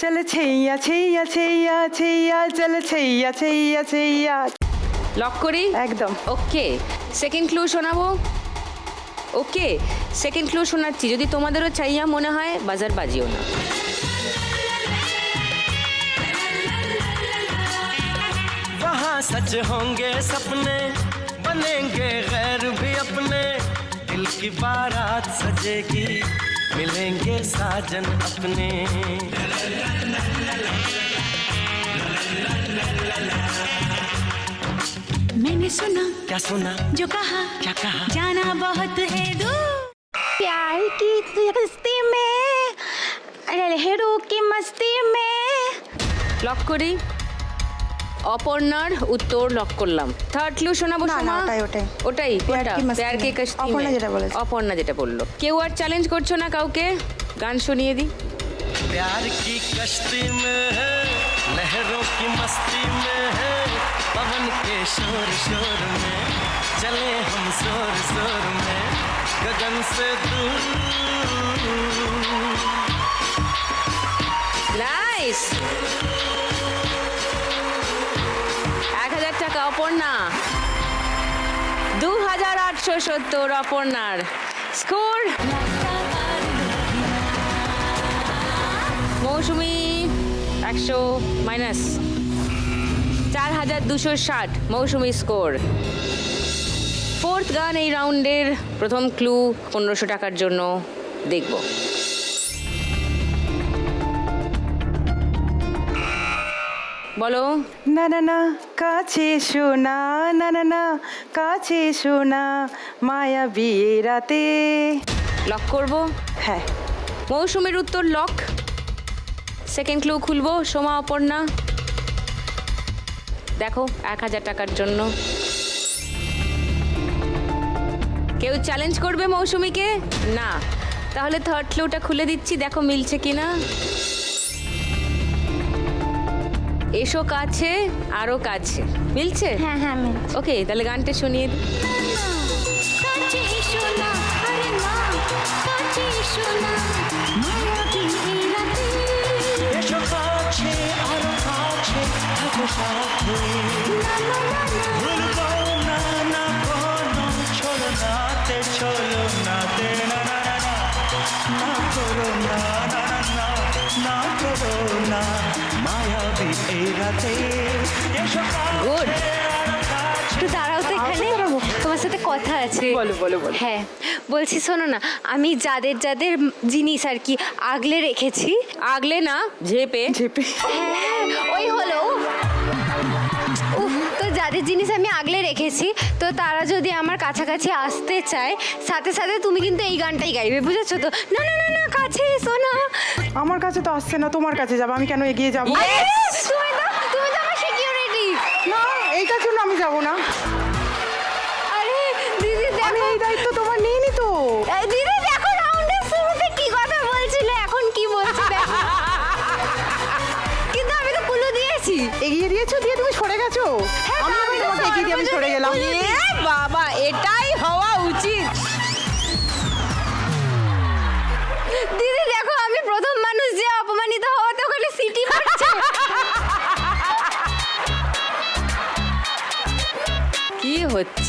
চল छैया छैया छैया छैया চল छैया छैया छैया লক করি একদম ওকে সেকেন্ড ক্লু শোনাবো ওকে সেকেন্ড ক্লু শোনাচ্ছি যদি তোমাদেরও চাইয়া মনে হয় বাজার বাজিও না वहाँ सच होंगे सपने बनेंगे गैर भी अपने दिल की बारात सजेगी मिलेंगे साजन अपने। मैंने सुना क्या सुना? जो कहा क्या कहा? जाना बहुत है दूर। प्यार की रिश्ते में लहरों की मस्ती में। लॉक करी অপর্ণার উত্তর লক করলাম থার্ড ক্লু শোনাবো না, না, সোমা ওটাই, ওটাই। ওটাই প্যার কোনটা কি মাস্তি প্যার কে মে। কস্তি অপর্ণা মে। যেটা বলেছে। অপর্ণা যেটা বললো কেউ আর চ্যালেঞ্জ করছো না কাউকে গান শুনিয়ে দিই प्यार की कश्ती में है लहरों की मस्ती में है पवन के शोर शोर में चले हम जोर जोर में गगन से दूर নাইস অপর্ণা। দু হাজার আটশো সত্তর অপর্ণার স্কোর। মৌসুমি একশো মাইনাস। চার হাজার দুশো ষাট মৌসুমি স্কোর। ফোর্থ গান এই রাউন্ডের প্রথম ক্লু পনেরোশো টাকার জন্য দেখব। বলো। না না না কাছে শোনা না না না কাছে শোনা মায়া বিয়ে রাতে। লক করব? হ্যাঁ। মৌসুমীর উত্তর লক সেকেন্ড ক্লু খুলবো সোমা অপর্ণা। দেখো এক হাজার টাকার জন্য। কেউ চ্যালেঞ্জ করবে মৌসুমীকে? না। তাহলে থার্ড ক্লুটা খুলে দিচ্ছি দেখো মিলছে কিনা। এসো কাছে আরও কাছে মিলছে হ্যাঁ হ্যাঁ আমি ওকে তাহলে গানটা শুনিয়ে দিই চলো না না না না না করো না না না না না করো একটু দাঁড়াও তো এখানে। তোমার সাথে কথা আছে। বলো, বলো, বলো। হ্যাঁ বলছি শোনো না আমি যাদের যাদের জিনিস আর কি আগলে রেখেছি আগলে না ঝেপে। ঝেপে। হ্যাঁ তো জিনিস আমি আগলে রেখেছি তো তারা যদি আমার কাছাকাছি আসতে চায় সাথে সাথে তুমি কিন্তু এই গানটাই গাইবে বুঝেছ তো? না না না না কাছে এসো না। আমার কাছে তো আসছে না তোমার কাছে যাব আমি কেন এগিয়ে যাব? তুমি তো তুমি তো আমার সিকিউরিটি না এই জন্য আমি যাব না।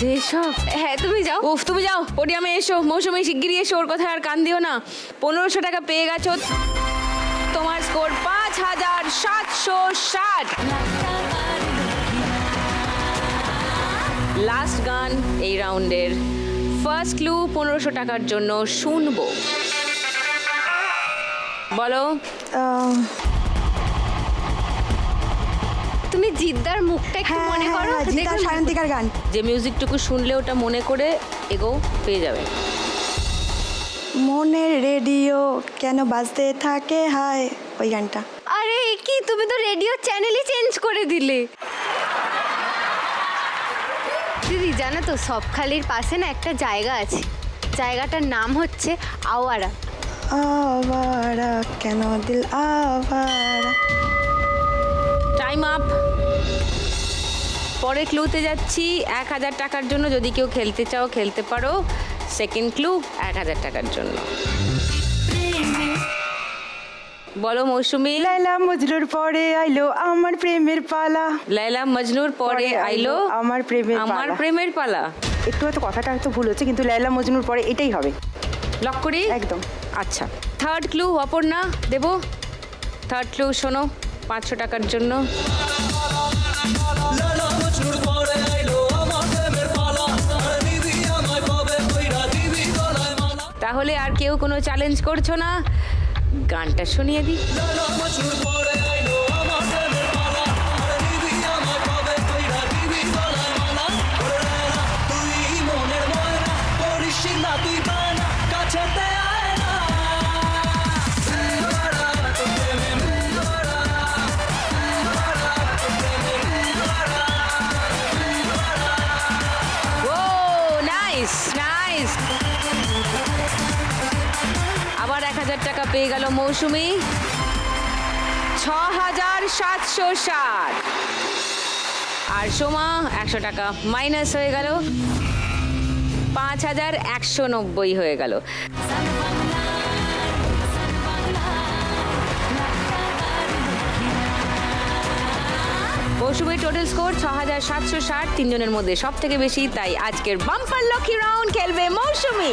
হচ্ছে সব হ্যাঁ তুমি যাও। উফ তুমি যাও। পোডিয়ামে এসো মৌসুমি শিগগিরই এসো ওর কথায় আর কান দিও না। পনেরোশো টাকা পেয়ে গেছো। তোমার স্কোর পাঁচ হাজার সাতশো ষাট। লাস্ট গান এই রাউন্ডের। ফার্স্ট ক্লু পনেরোশো টাকার জন্য শুনব। বলো। তুমি জিদ্দার মুখটা একটু হ্যাঁ মনে করো হ্যাঁ, জিতার সায়ন্তিকার গান। যে মিউজিকটুকু শুনলে ওটা মনে করে এগো পেয়ে যাবে। মনের রেডিও কেন বাজতে থাকে? হায় ওই গানটা। আরে কি? তুমি তো রেডিও চ্যানেলই চেঞ্জ করে দিলে। দিদি জানো তো সবখালির পাশে না একটা জায়গা আছে। জায়গাটার নাম হচ্ছে আওয়ারা। আওয়ারা কেন দিল আওয়ারা? টাইম আপ পরের ক্লুতে যাচ্ছি। এক হাজার টাকার জন্য যদি কেউ খেলতে চাও খেলতে পারো। সেকেন্ড ক্লু এক হাজার টাকার জন্য। বলো মৌসুমি। লাইলা মজনুর পরে আইলো আমার প্রেমের পালা। লাইলা মজনুর পরে আইলো আমার প্রেমের আমার প্রেমের পালা। একটু হয়তো কথাটা হয়তো ভুল হচ্ছে কিন্তু লাইলা মজনুর পরে এটাই হবে। লক করি? একদম। আচ্ছা। থার্ড ক্লু অপর্ণা দেবো। থার্ড ক্লু শোনো। পাঁচশো টাকার জন্য। তাহলে আর কেউ কোনো চ্যালেঞ্জ করছ না? গানটা শুনিয়ে দিই। মৌসুমি ছ হাজার সাতশো ষাট। আর সোমা একশো টাকা মাইনাস হয়ে গেল। পাঁচ হাজার একশো নব্বই হয়ে গেল। মৌসুমীর টোটাল স্কোর ছ হাজার সাতশো ষাট, তিনজনের মধ্যে সব থেকে বেশি, তাই আজকের বাম্পার লক্ষ্মী রাউন্ড খেলবে মৌসুমী।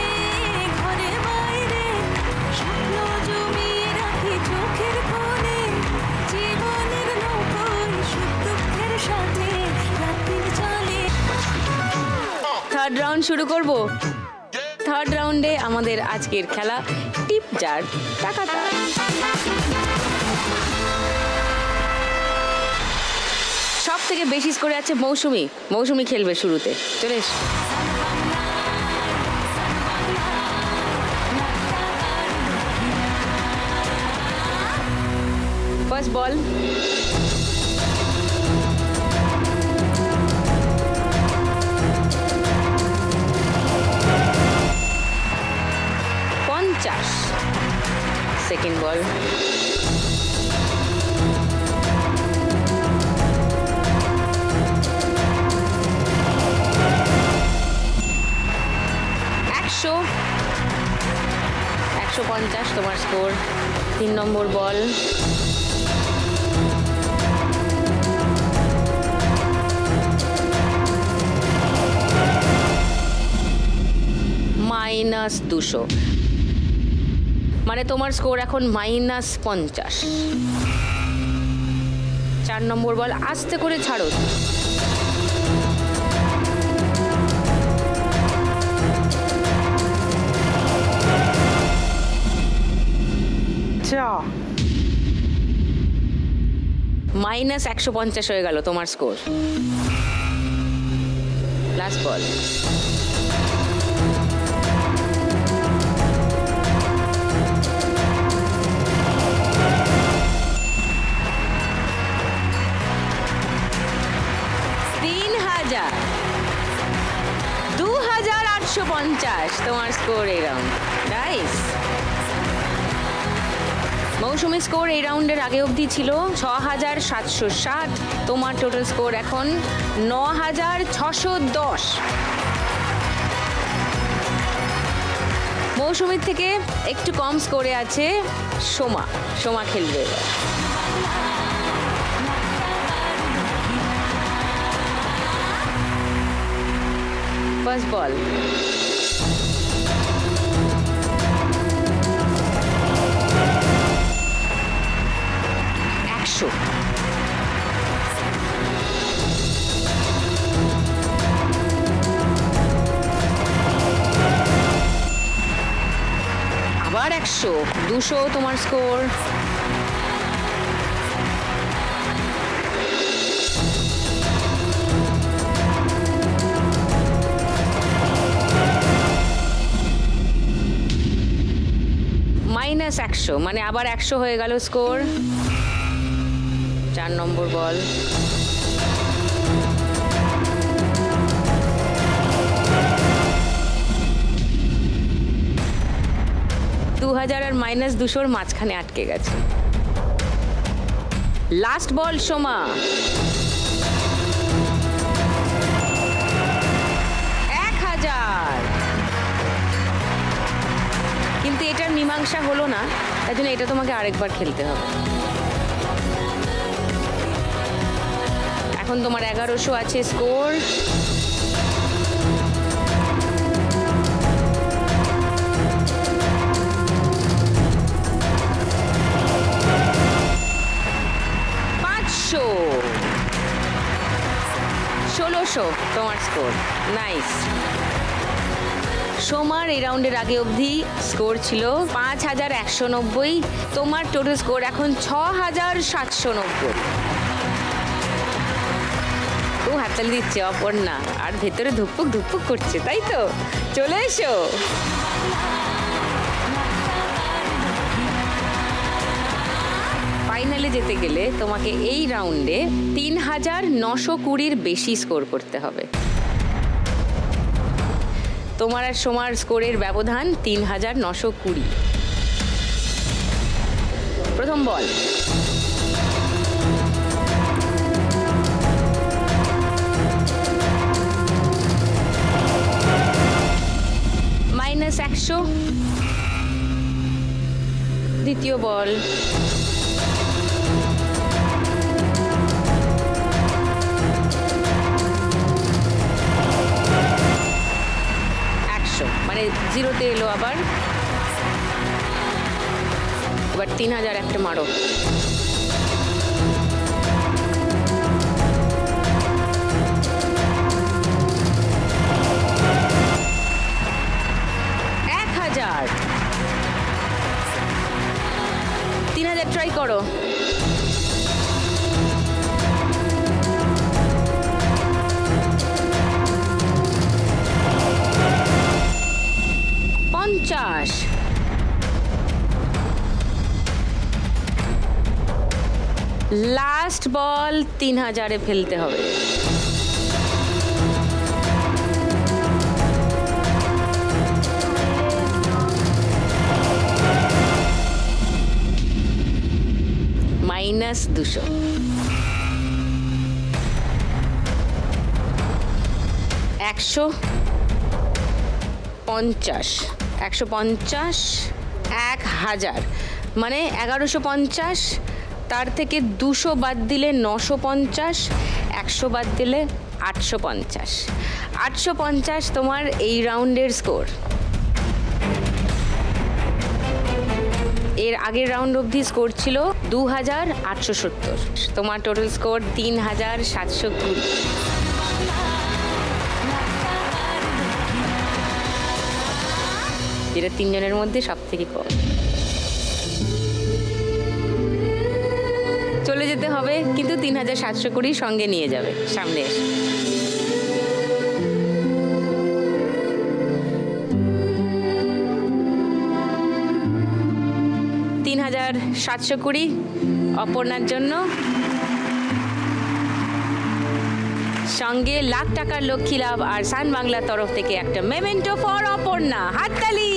শুরু করব। থার্ড রাউন্ডে আমাদের আজকের খেলা। টিপ জার টাকাটা সব থেকে বেশি স্কোরে আছে মৌসুমি। মৌসুমি খেলবে শুরুতে। চলে এস। ফার্স্ট বল সেকেন্ড বল একশো। একশো পঞ্চাশ তোমার স্কোর তিন নম্বর বল। মাইনাস দুশো। মানে তোমার স্কোর এখন মাইনাস পঞ্চাশ। চার নম্বর বল আস্তে করে ছাড়ো। মাইনাস একশো পঞ্চাশ হয়ে গেল তোমার স্কোর লাস্ট বল পঞ্চাশ, তোমার স্কোর এই রাউন্ড নাইস মৌসুমি স্কোর এই রাউন্ডের আগে অবধি ছিল ছ হাজার সাতশো ষাট, তোমার টোটাল স্কোর এখন ন হাজার ছশো দশ। মৌসুমির থেকে একটু কম স্কোরে আছে সোমা সোমা খেলবে। ফার্স্ট বল একশো আবার একশো দুশো তোমার স্কোর মাইনাস একশো মানে আবার একশো হয়ে গেল স্কোর চার নম্বর বল। দু হাজার আর মাইনাস দুশোর মাঝখানে আটকে গেছে। Last ball Soma. এক হাজার। কিন্তু এটার মীমাংসা হলো না তাই জন্য এটা তোমাকে আরেকবার খেলতে হবে। এখন তোমার এগারোশো আছে স্কোর। পাঁচশো। ষোলোশো তোমার স্কোর। নাইস। সোমার এই রাউন্ডের আগে অবধি স্কোর ছিল পাঁচ হাজার একশো নব্বই। তোমার টোটাল স্কোর এখন ছ হাজার সাতশো নব্বই। হাততালি দিচ্ছে অপর্ণা আর ভেতরে ধুকপুক ধুকপুক করছে, তাই তো? চলে এসো। ফাইনালে যেতে গেলে তোমাকে এই রাউন্ডে তিন হাজার নশো কুড়ির বেশি স্কোর করতে হবে। তোমার আর সোমার স্কোরের ব্যবধান তিন হাজার নশো কুড়ি। প্রথম বল। মাইনাস একশো। দ্বিতীয় বল। একশো। মানে জিরোতে এলো আবার। এবার তিন হাজার একটা মারো। ট্রাই করো। পঞ্চাশ। লাস্ট বল তিন হাজারে ফেলতে হবে। মাইনাস দুশো। একশো পঞ্চাশ। একশো পঞ্চাশ, এক হাজার। মানে এগারোশো পঞ্চাশ, তার থেকে দুশো বাদ দিলে নশো পঞ্চাশ, একশো বাদ দিলে আটশো পঞ্চাশ। আটশো পঞ্চাশ তোমার এই রাউন্ডের স্কোর। আগের রাউন্ড অবধি স্কোর ছিল দু হাজার আটশো সত্তর। তোমার টোটাল স্কোর তিন হাজার সাতশো কুড়ি। যেটা তিনজনের মধ্যে সব থেকে কম। চলে যেতে হবে, কিন্তু তিন হাজার সাতশো কুড়ি সঙ্গে নিয়ে যাবে, সামনে এসে। সাতশো কুড়ি, অপর্ণার জন্য। সঙ্গে লাখ টাকার লক্ষ্মী লাভ আর সান বাংলার তরফ থেকে একটা মেমেন্টো ফর অপর্ণা। হাততালি!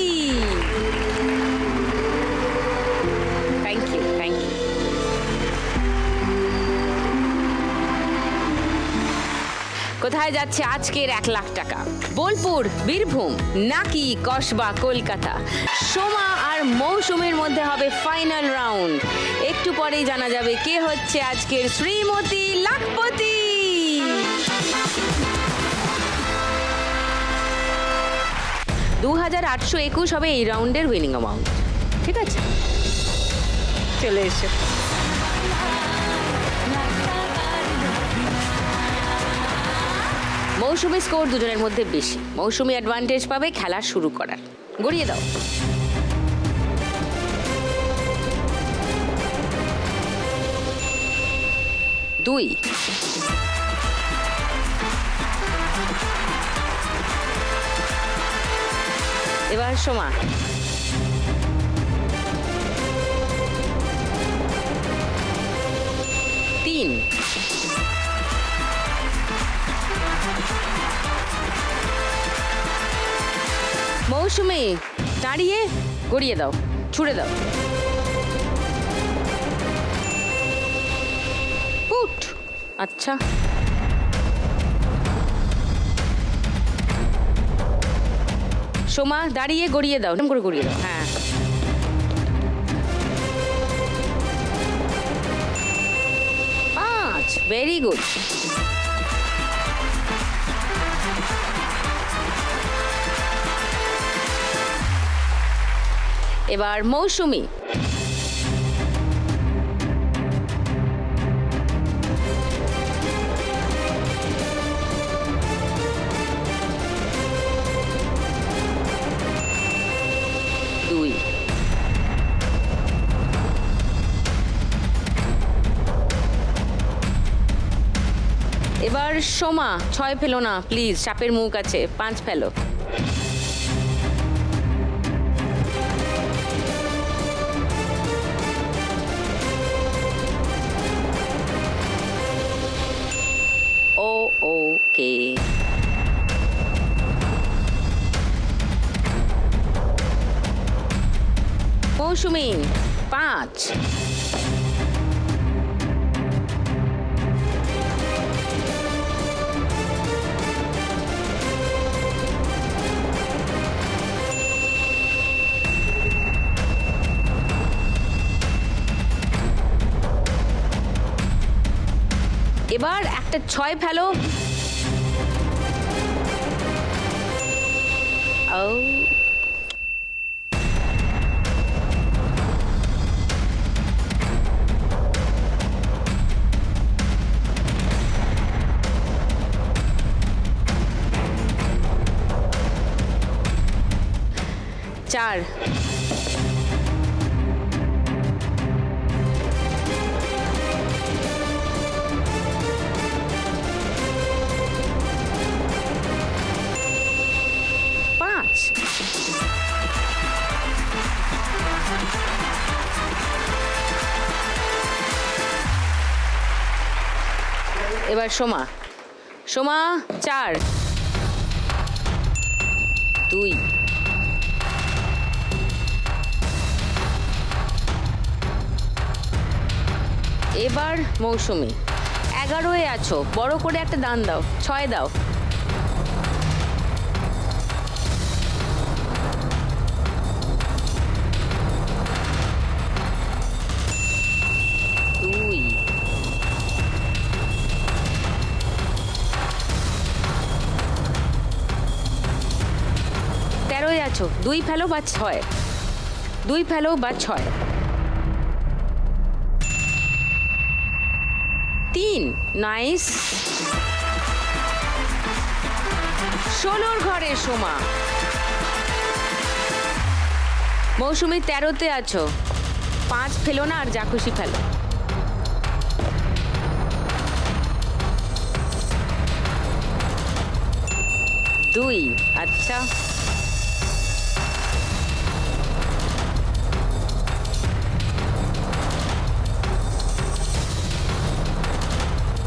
কোথায় যাচ্ছে আজকের এক লাখ টাকা? বোলপুর, বীরভূম, নাকি কসবা, কলকাতা? সোমা আর মৌসুমীর মধ্যে হবে ফাইনাল রাউন্ড একটু পরেই জানা যাবে কে হচ্ছে আজকের শ্রীমতী লাখপতি। দু হাজার আটশো একুশ হবে এই রাউন্ডের উইনিং অ্যামাউন্ট ঠিক আছে? চলে এসো। মৌসুমি স্কোর দুজনের মধ্যে বেশি। মৌসুমি অ্যাডভান্টেজ পাবে খেলা শুরু করার। গড়িয়ে দাও। দুই। এবার সোমা। তিন। মৌসুমি, দাঁড়িয়ে গড়িয়ে দাও, ছুড়ে দাও। আচ্ছা। সোমা, দাঁড়িয়ে গড়িয়ে দাও করে গড়িয়ে দাও হ্যাঁ। পাঁচ ভেরি গুড এবার মৌসুমি। দুই। এবার সোমা ছয় ফেলো না প্লিজ সাপের মুখ আছে পাঁচ ফেলো। মৌসুমি পাঁচ। এবার একটা ছয় ফেলো। ও। চার পাঁচ। এবার সোমা। সোমা চার। দুই। এবার মৌসুমি। এগারোয় আছো, বড় করে একটা দান দাও, ছয় দাও। তেরোয় আছো, দুই ফেলো বা ছয়। দুই ফেলো বা ছয়। তিন নাইস ষোলোর ঘরে সোমা। মৌসুমি তেরোতে আছো। পাঁচ ফেলো না আর যা খুশি ফেলো। দুই আচ্ছা।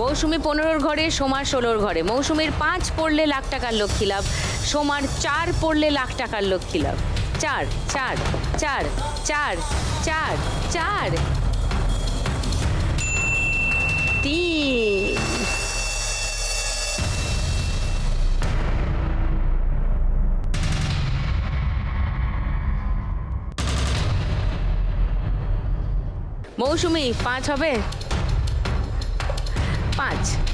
মৌসুমি পনেরোর ঘরে, সোমার ষোলোর ঘরে। মৌসুমির পাঁচ পড়লে লাখ টাকার লক্ষ্মী লাভ, সোমার চার পড়লে লাখ টাকার লক্ষ্মী লাভ। চার চার চার চার চার চার। তিন। মৌসুমি, পাঁচ হবে? পাঁচ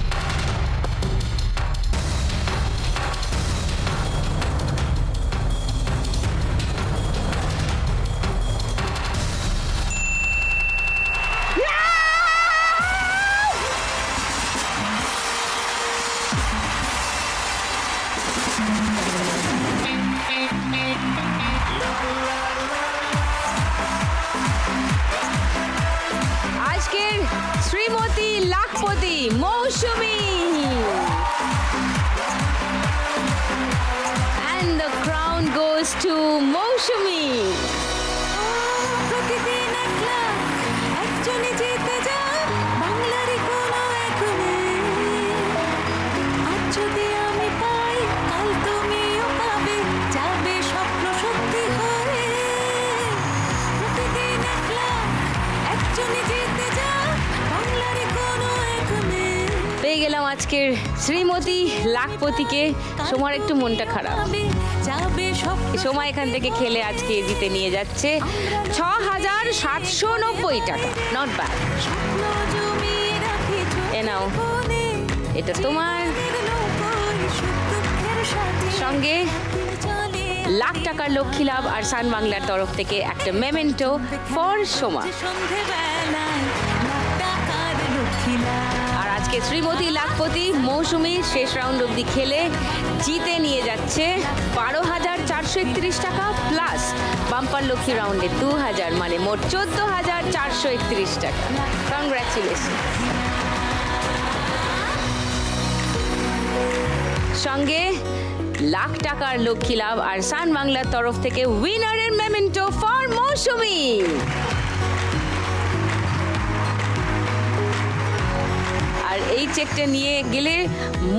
আজকের শ্রীমতী লাখপতিকে সোমার একটু মনটা খারাপ। সোমা এখান থেকে খেলে আজকে জিতে নিয়ে যাচ্ছে ছ হাজার সাতশো নব্বই টাকা। নট ব্যাড নাও। এটা তোমার। সঙ্গে লাখ টাকার লক্ষ্মী লাভ আর সান বাংলার তরফ থেকে একটা মেমেন্টো ফর সোমা। লাখ টাকার লক্ষ্মীলা আর আজকে শ্রীমতী লাখপতি মৌসুমি শেষ রাউন্ড অবধি খেলে জিতে নিয়ে যাচ্ছে বারো হাজার চারশো একত্রিশ টাকা প্লাস বাম্পার লক্ষ্মী রাউন্ডে দু হাজার মানে মোট চোদ্দ হাজার চারশো একত্রিশ টাকা। কংগ্রাচুলেশন সঙ্গে লাখ টাকার লক্ষ্মী লাভ আর সান বাংলার তরফ থেকে উইনারের মেমেন্টো ফর মৌসুমি। চেকটা নিয়ে গেলে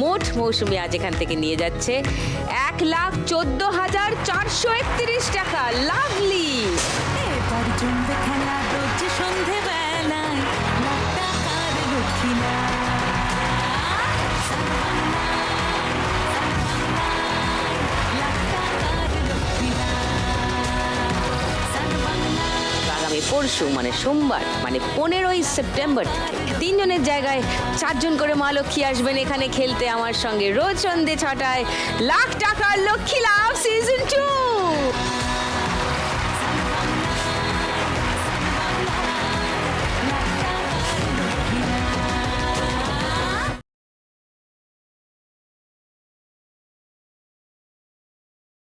মোট মৌসুমি আজ এখান থেকে নিয়ে যাচ্ছে এক লাখ চোদ্দ হাজার চারশো একত্রিশ টাকা। লাভলি! পরশু মানে সোমবার মানে পনেরোই সেপ্টেম্বর তিনজনের জায়গায় চারজন করে মা লক্ষ্মী আসবেন এখানে খেলতে আমার সঙ্গে। রোজ সন্ধে ছটায় লাখ টাকার লক্ষ্মী লাভ সিজন টু